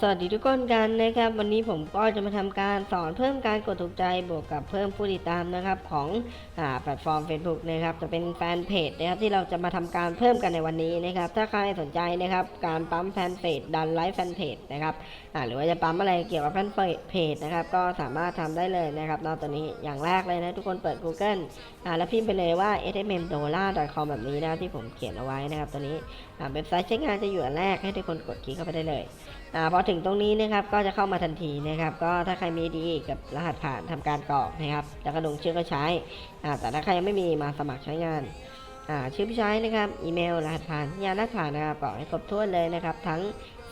สวัสดีทุกคนกันนะครับ วันนี้ผมก็จะมาทำการสอนเพิ่มการกดถูกใจบวกกับเพิ่มผู้ติดตามนะครับของอแพลตฟอร์ม Facebook นะครับจะเป็นแฟนเพจนะครับที่เราจะมาทำการเพิ่มกันในวันนี้นะครับถ้าใครสนใจนะครับการปั๊มแฟนเพจดันไลฟ์แฟนเพจนะครับหรือว่าจะปั๊มอะไรเกี่ยวกับแฟนเพจนะครับก็สามารถทำได้เลยนะครับนอกจากนี้อย่างแรกเลยนะทุกคนเปิด Google แล้วพิมพ์ไปเลยว่า smmdollar.com แบบนี้นะที่ผมเขียนเอาไว้นะครับตัวนี้เว็บไซต์ใช้งานจะอยู่อันแรกให้ทุกคนกดคลิกเข้าไปได้เลย อ่าพอถึงตรงนี้นะครับก็จะเข้ามาทันทีนะครับ ก็ถ้าใครมีดีกับรหัสผ่านทำการกรอกนะครับแล้วก็ลงชื่อก็ใช้อ่าแต่ถ้าใครยังไม่มีมาสมัครใช้งานอ่าชื่อผู้ใช้นะครับอีเมลรหัสผ่านยารหัสผ่านนะครับกรอกให้ครบถ้วนเลยนะครับ ทั้ง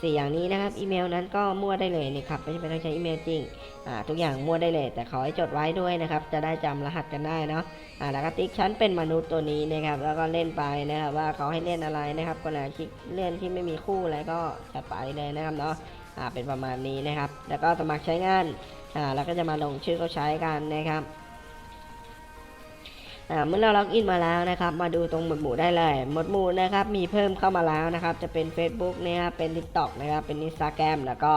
สี่อย่างนี้นะครับ อีเมลนั้นก็มั่วได้เลยนะครับ ไม่จำเป็นต้องใช้อีเมลจริง อ่า ทุกอย่างมั่วได้เลย แต่ขอให้จดไว้ด้วยนะครับ จะได้จำรหัสกันได้เนาะ อ่า แล้วก็ติ๊กชั้นเป็นมนุษย์ตัวนี้นะครับ แล้วก็เล่นไปนะครับ ว่าเขาให้เล่นอะไรนะครับก็แล้วคลิกเล่นที่ไม่มีคู่อะไรก็จัดไปเลยนะครับเนาะ อ่า เป็นประมาณนี้นะครับ แล้วก็สมัครใช้งาน อ่า แล้วก็จะมาลงชื่อเขาใช้กันนะครับ เมื่อเราล็อกอินมาแล้วนะครับ มาดูตรงหมวดหมู่ได้เลยหมวดหมู่นะครับมีเพิ่มเข้ามาแล้วนะครับ จะเป็น Facebook นะครับเป็น TikTok นะครับเป็น Instagram แล้วก็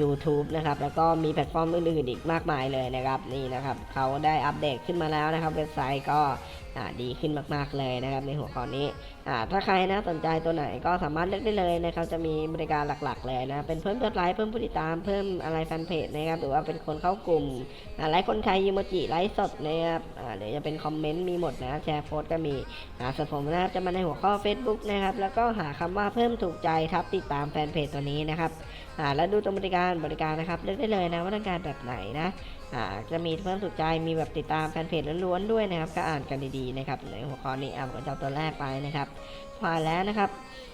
YouTube นะครับแล้วก็มีแพลตฟอร์มอื่นๆอีกมากมายเลยนะครับนี่นะครับเขาได้อัปเดตขึ้นมาแล้วนะครับเว็บไซต์ก็ดีขึ้นมาก ๆเลยนะครับในหัวข้อนี้ถ้าใครนะสนใจตัวไหนก็สามารถเลือกได้เลยนะครับจะมีบริการหลักๆ เลยนะเป็นเพิ่มยอดไลค์เพิ่มผู้ติดตามเพิ่มอะไรแฟนเพจนะครับหรือว่าเป็นคนเข้ากลุ่มอ่าไลค์คนใครยูโมจิไลฟ์สดนะครับหรือจะเป็นคอมเมนต์มีหมดนะแชร์โพสต์ก็มีส่วนผมนะครับจะมาในหัวข้อ Facebook นะครับแล้วก็หาคำว่าเพิ่มถูกใจทับติดตามแฟนเพจตัวนี้นะครับแล้วดูตรงบริการบริการนะครับเลือกได้เลยนะว่าต้องการแบบไหนนะ อ่าจะมีเพิ่มถูกใจมีแบบติดตามแฟนเพจล้วนๆด้วยนะครับ ก็อ่านกันดีๆนะครับในหัวข้อนี้อ่านก็จะเอาตัวแรกไปนะครับผ่านแล้วนะครับ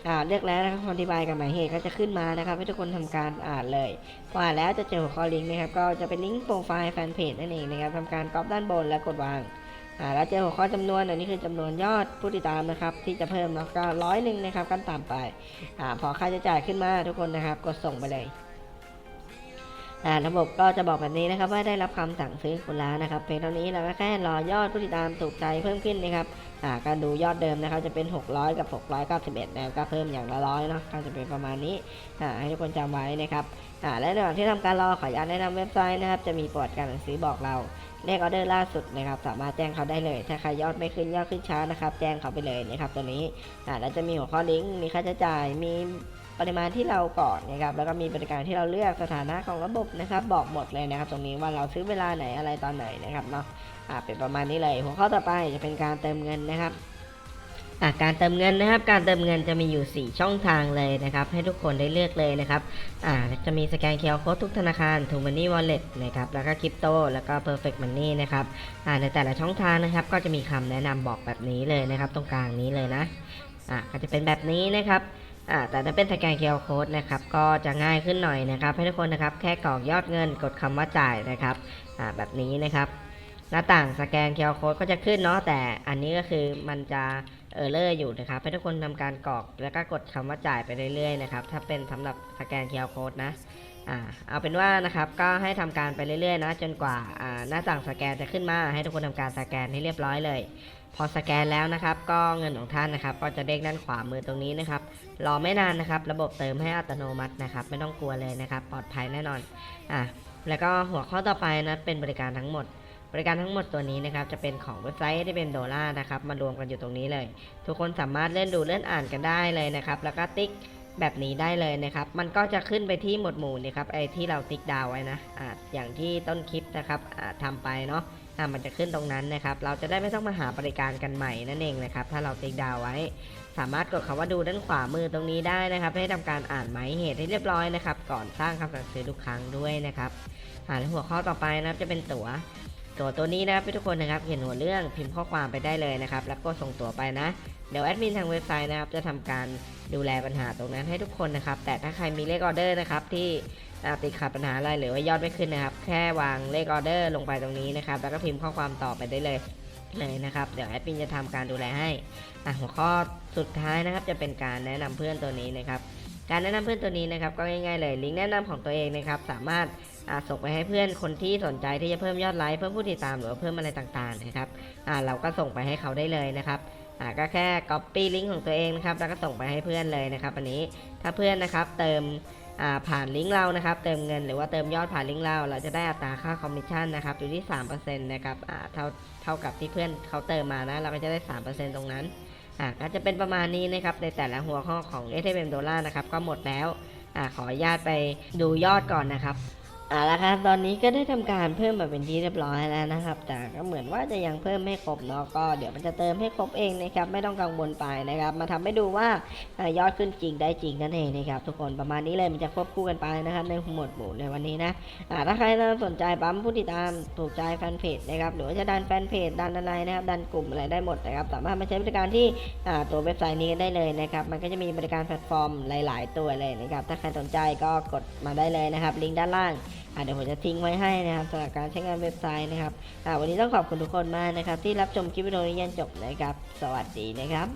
อ่าเลือกแล้วนะครับคำอธิบายกับหมายเหตุก็จะขึ้นมานะครับให้ทุกคนทำการอ่านเลยผ่านแล้วจะเจอหัวข้อลิงก์นะครับ ก็จะเป็นลิงก์โปรไฟล์แฟนเพจนั่นเองนะครับทำการก๊อปด้านบนแล้วกดวางอ่าแล้วเจอหัวข้อจำนวนอันนี้คือจำนวนยอดผู้ติดตามนะครับ ที่จะเพิ่มเนาะก็ร้อยหนึ่งนะครับขั้นต่ำไปอ่าพอค่าใช้จ่ายขึ้นมาทุกคนนะครับกดส่งไปเลย ระบบก็จะบอกแบบนี้นะครับว่าได้รับคำสั่งซื้อคุณแล้วนะครับเพียงเท่านี้เราก็แค่รอยอดผู้ติดตามถูกใจเพิ่มขึ้นนะครับอ่าก็ดูยอดเดิมนะครับจะเป็น 600 กับ 691นะครับก็เพิ่มอย่างละร้อยเนาะก็จะเป็นประมาณนี้อ่าให้ทุกคนจำไว้นะครับอ่าและระหว่างที่ทำการรอขออนุญาตแนะนำเว็บไซต์นะครับจะมีประวัติการสั่งซื้อบอกเราเลขออเดอร์ล่าสุดนะครับสามารถแจ้งเขาได้เลย ถ้าใครยอดไม่ขึ้นยอดขึ้นช้านะครับ แจ้งเขาไปเลยนะครับตัวนี้อ่าแล้วจะมีหัวข้อลิงก์มีค่าใช้จ่ายมี ปริมาณที่เราก่อนนะครับแล้วก็มีบริการที่เราเลือกสถานะของระบบนะครับ บอกหมดเลยนะครับ ตรงนี้ว่าเราซื้อเวลาไหนอะไรตอนไหนนะครับเนาะอ่าเป็นประมาณนี้เลยหัวข้อต่อไปจะเป็นการเติมเงินนะครับอ่าการเติมเงินนะครับ การเติมเงินจะมีอยู่ 4 ช่องทางเลยนะครับ ให้ทุกคนได้เลือกเลยนะครับอ่าจะมีสแกนเคอร์โค้ดทุกธนาคารทูมันนี่วอลเล็ตนะครับ แล้วก็คริปโต แล้วก็ Perfect Money นะครับอ่าในแต่ละช่องทางนะครับ ก็จะมีคำแนะนำบอกแบบนี้เลยนะครับ ตรงกลางนี้เลยนะอ่าก็จะเป็นแบบนี้นะครับ อ่าแต่ถ้าเป็นสแกนเคอร์โค้ดนะครับก็จะง่ายขึ้นหน่อยนะครับ ให้ทุกคนนะครับแค่กรอกยอดเงินกดคำว่าจ่ายนะครับอ่าแบบนี้นะครับหน้าต่างสแกนเคอร์โค้ดก็จะขึ้นเนาะแต่อันนี้ก็คือมันจะเออร์เลอร์อยู่นะครับให้ทุกคนทำการกรอกแล้วก็กดคำว่าจ่ายไปเรื่อยๆนะครับถ้าเป็นสำหรับสแกนเคอร์โค้ดนะอ่าเอาเป็นว่านะครับก็ให้ทำการไปเรื่อยๆนะจนกว่าอ่าหน้าต่างสแกนจะขึ้นมาให้ทุกคนทำการสแกนให้เรียบร้อยเลย พอสแกนแล้วนะครับ ก็เงินของท่านนะครับ ก็จะเด้งด้านขวามือตรงนี้นะครับ รอไม่นานนะครับ ระบบเติมให้อัตโนมัตินะครับ ไม่ต้องกลัวเลยนะครับ ปลอดภัยแน่นอนอะแล้วก็หัวข้อต่อไปนะเป็นบริการทั้งหมดบริการทั้งหมดตัวนี้นะครับจะเป็นของเว็บไซต์ที่เป็นโดลาร์นะครับมารวมกันอยู่ตรงนี้เลย ทุกคนสามารถเล่นดูเล่นอ่านกันได้เลยนะครับ แล้วก็ติ๊ก แบบนี้ได้เลยนะครับ มันก็จะขึ้นไปที่หมวดหมู่นะครับไอ้ที่เราติ๊กดาวไว้นะอะอย่างที่ต้นคลิปนะครับอะทำไปเนาะอ่ามันจะขึ้นตรงนั้นนะครับ เราจะได้ไม่ต้องมาหาบริการกันใหม่นั่นเองนะครับ ถ้าเราติ๊กดาวไว้ สามารถกดคำว่าดูด้านขวามือตรงนี้ได้นะครับ ให้ทำการอ่านหมายเหตุให้เรียบร้อยนะครับ ก่อนสร้างคำสั่งซื้อทุกครั้งด้วยนะครับอ่าหัวข้อต่อไปนะครับจะเป็นตั๋ว ตัวตัวนี้นะครับทุกคนนะครับเห็นหัวเรื่องพิมพ์ข้อความไปได้เลยนะครับ แล้วก็ส่งตัวไปนะ เดี๋ยวแอดมินทางเว็บไซต์นะครับจะทำการดูแลปัญหาตรงนั้นให้ทุกคนนะครับ แต่ถ้าใครมีเลขออเดอร์นะครับที่ติดขัดปัญหาอะไรหรือว่ายอดไม่ขึ้นนะครับ แค่วางเลขออเดอร์ลงไปตรงนี้นะครับ แล้วก็พิมพ์ข้อความต่อไปได้เลยเลยนะครับ เดี๋ยวแอดมินจะทำการดูแลให้หัวข้อสุดท้ายนะครับจะเป็นการแนะนำเพื่อนตัวนี้นะครับ การแนะนำเพื่อนตัวนี้นะครับก็ง่ายๆเลยลิงก์แนะนำของตัวเองนะครับสามารถส่งไปให้เพื่อนคนที่สนใจที่จะเพิ่มยอดไลค์เพิ่มผู้ติดตามหรือว่าเพิ่มอะไรต่างๆนะครับเราก็ส่งไปให้เขาได้เลยนะครับก็แค่ copy ลิงก์ของตัวเองนะครับแล้วก็ส่งไปให้เพื่อนเลยนะครับอันนี้ถ้าเพื่อนนะครับเติมผ่านลิงก์เรานะครับ เติมเงินหรือว่าเติมยอดผ่านลิงก์เรา เราจะได้อัตราค่าคอมมิชชั่นนะครับอยู่ที่3%นะครับเท่าเท่ากับที่เพื่อนเขาเติมมานะเราก็จะได้ 3%ตรงนั้น อ่าก็จะเป็นประมาณนี้นะครับในแต่ละหัวข้อของ s m d o l l a r นะครับก็หมดแล้วอ่าขออนุญาตไปดูยอดก่อนนะครับ เอาละครับตอนนี้ก็ได้ทำการเพิ่มมาเป็นที่เรียบร้อยแล้วนะครับ แต่ก็เหมือนว่าจะยังเพิ่มไม่ครบเนาะก็เดี๋ยวมันจะเติมให้ครบเองนะครับไม่ต้องกังวลไปนะครับ มาทำให้ดูว่าอยอดขึ้นจริงได้จริงนั่นเองนะครับทุกคนประมาณนี้เลยมันจะควบคู่กันไปนะครับในหมวดหมู่ในวันนี้นะอ่าถ้าใครสนใจปั๊มผู้ติดตามถูกใจแฟนเพจนะครับหรือว่าจะดันแฟนเพจดันอะไรนะครับดันกลุ่มอะไรได้หมดนะครับสามารถมาใช้บริการที่อ่าตัวเว็บไซต์นี้ได้เลยนะครับมันก็จะมีบริการแพลตฟอร์มหลาย ๆ ตัวเลยนะครับถ้าใครสนใจก็กดมาได้เลยนะครับลิงก์ด้านล่าง เดี๋ยวผมจะทิ้งไว้ให้นะครับสำหรับการใช้งานเว็บไซต์นะครับวันนี้ต้องขอบคุณทุกคนมากนะครับ ที่รับชมคลิปวิดีโอนี้ยันจบนะครับ สวัสดีนะครับ